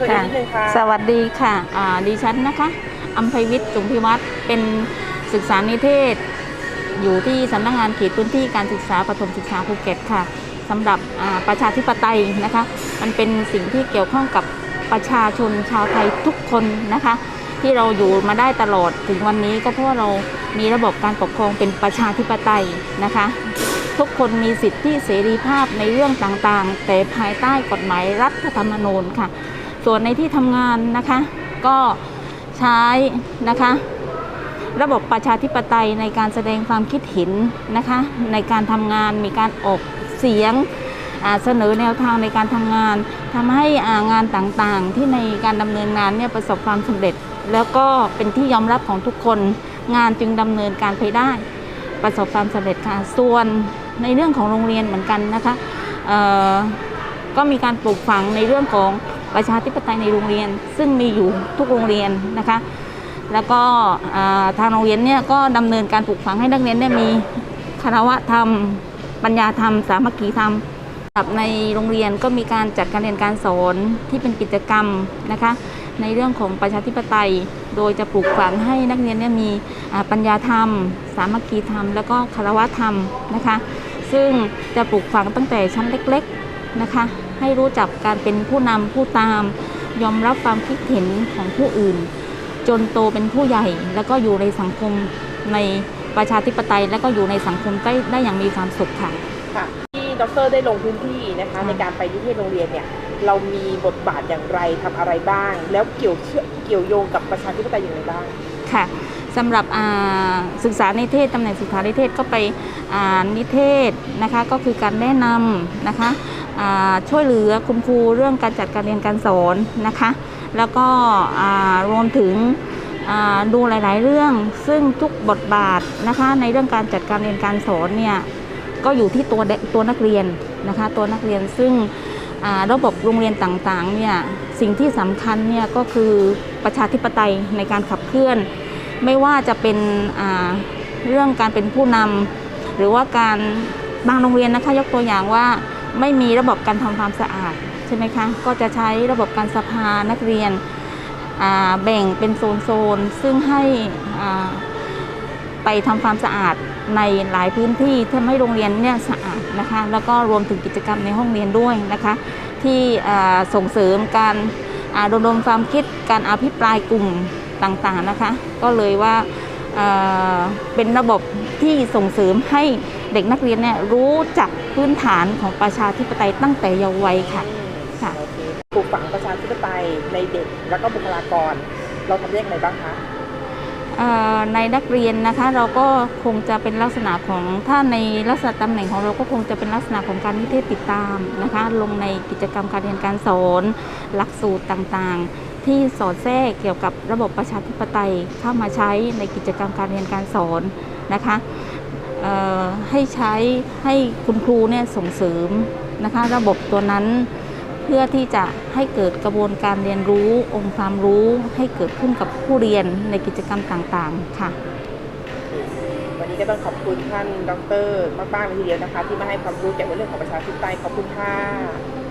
สวัสดีนิดนึงค่ะสวัสดีค่ะอ่าดิฉันนะคะอัมภัยวิทย์จุงพิวัตรเป็นศึกษานิเทศ อยู่ที่สำนักงานเขตพื้นที่การศึกษาปฐมศึกษาภูเก็ตค่ะสำหรับอ่าประชาธิปไตยนะคะ มันเป็นสิ่งที่เกี่ยวข้องกับประชาชนชาวไทยทุกคนนะคะ ที่เราอยู่มาได้ตลอดถึงวันนี้ก็เพราะว่าเรามีระบบการปกครองเป็นประชาธิปไตยนะคะ ทุกคนมีสิทธิเสรีภาพในเรื่องต่างๆ แต่ภายใต้กฎหมายรัฐธรรมนูญค่ะ ส่วนในที่ทำงานนะคะ ก็ใช้นะคะ ระบบประชาธิปไตยในการแสดงความคิดเห็นนะคะ ในการทำงานมีการออกเสียงเสนอแนวทางในการทำงาน ทำให้างานต่างๆ ที่ในการดำเนินงานเนี่ยประสบความสำเร็จ แล้วก็เป็นที่ยอมรับของทุกคน งานจึงดำเนินการไปได้ ประสบความสำเร็จค่ะ ส่วนในเรื่องของโรงเรียนเหมือนกันนะคะก็มีการปลูกฝังในเรื่องของ ประชาธิปไตยในโรงเรียน ซึ่งมีอยู่ทุกโรงเรียนนะคะ แล้วก็ทางโรงเรียนเนี่ยก็ดำเนินการปลูกฝังให้นักเรียนเนี่ยมีคารวะธรรม ปัญญาธรรม สามัคคีธรรมกับในโรงเรียนก็มีการจัดการเรียนการสอนที่เป็นกิจกรรมนะคะ ในเรื่องของประชาธิปไตย โดยจะปลูกฝังให้นักเรียนเนี่ยมีปัญญาธรรม สามัคคีธรรม แล้วก็คารวะธรรมนะคะ ซึ่งจะปลูกฝังตั้งแต่ชั้นเล็ก ๆนะคะ ให้รู้จักการเป็นผู้นำผู้ตาม ยอมรับความคิดเห็นของผู้อื่น จนโตเป็นผู้ใหญ่ แล้วก็อยู่ในสังคมในประชาธิปไตย แล้วก็อยู่ในสังคมได้ได้อย่างมีความสุขค่ะค่ะที่ดรได้ลงพื้นที่นะคะค่ะในการไปนิเทศโรงเรียนเนี่ยเรามีบทบาทอย่างไรทำอะไรบ้าง แล้วเกี่ยวเชื่อเกี่ยวโยงกับประชาธิปไตยอย่างไรบ้างค่ะสำหรับอ่าศึกษานิเทศตำแหน่งศึกษานิเทศก็ไปอ่านนิเทศนะคะก็คือการแนะนำนะคะอ่า ช่วยเหลือคุณครูเรื่องการจัดการเรียนการสอนนะคะ แล้วก็รวมถึงดูหลาย ๆ เรื่องซึ่งทุกบทบาทนะคะในเรื่องการจัดการเรียนการสอนเนี่ยก็อยู่ที่ตัวตัวนักเรียนนะคะตัวนักเรียนซึ่งระบบโรงเรียนต่างๆเนี่ยสิ่งที่สำคัญเนี่ยก็คือประชาธิปไตยในการขับเคลื่อน ไม่ว่าจะเป็นเรื่องการเป็นผู้นำหรือว่าการบางโรงเรียนนะคะยกตัวอย่างว่า ไม่มีระบบการทำความสะอาดใช่ไหมคะ ก็จะใช้ระบบการสภานักเรียนแบ่งเป็นโซนๆ ซึ่งให้ไปทำความสะอาดในหลายพื้นที่ทำให้โรงเรียนเนี่ยสะอาดนะคะ แล้วก็รวมถึงกิจกรรมในห้องเรียนด้วยนะคะ ที่ส่งเสริมการอ่ารดมความคิดการอภิปรายกลุ่มต่างๆนะคะ ก็เลยว่าเป็นระบบที่ส่งเสริมให้ เด็กนักเรียนเนี่ยรู้จักพื้นฐานของประชาธิปไตยตั้งแต่เยาว์วัยค่ะค่ะโอเคปลูกฝังประชาธิปไตยในเด็กแล้วก็บุคลากร เราทำได้อย่างไรบ้างคะเอ่อในนักเรียนนะคะเราก็คงจะเป็นลักษณะของถ้าในลักษณะตำแหน่งของเราก็คงจะเป็นลักษณะของการนิเทศติดตามนะคะลงในกิจกรรมการเรียนการสอนหลักสูตรต่างๆ ที่สอดแทรกเกี่ยวกับระบบประชาธิปไตยเข้ามาใช้ในกิจกรรมการเรียนการสอนนะคะเอ่อ ให้ใช้ให้คุณครูเนี่ยส่งเสริมนะคะระบบตัวนั้น เพื่อที่จะให้เกิดกระบวนการเรียนรู้องค์ความรู้ให้เกิดขึ้นกับผู้เรียนในกิจกรรมต่างๆ ค่ะวันนี้ก็ต้องขอบคุณท่านดรมากๆเลยทีเดียวนะคะ ที่มาให้ความรู้เกี่ยวกับเรื่องของประชาธิปไตยขอบคุณค่ะ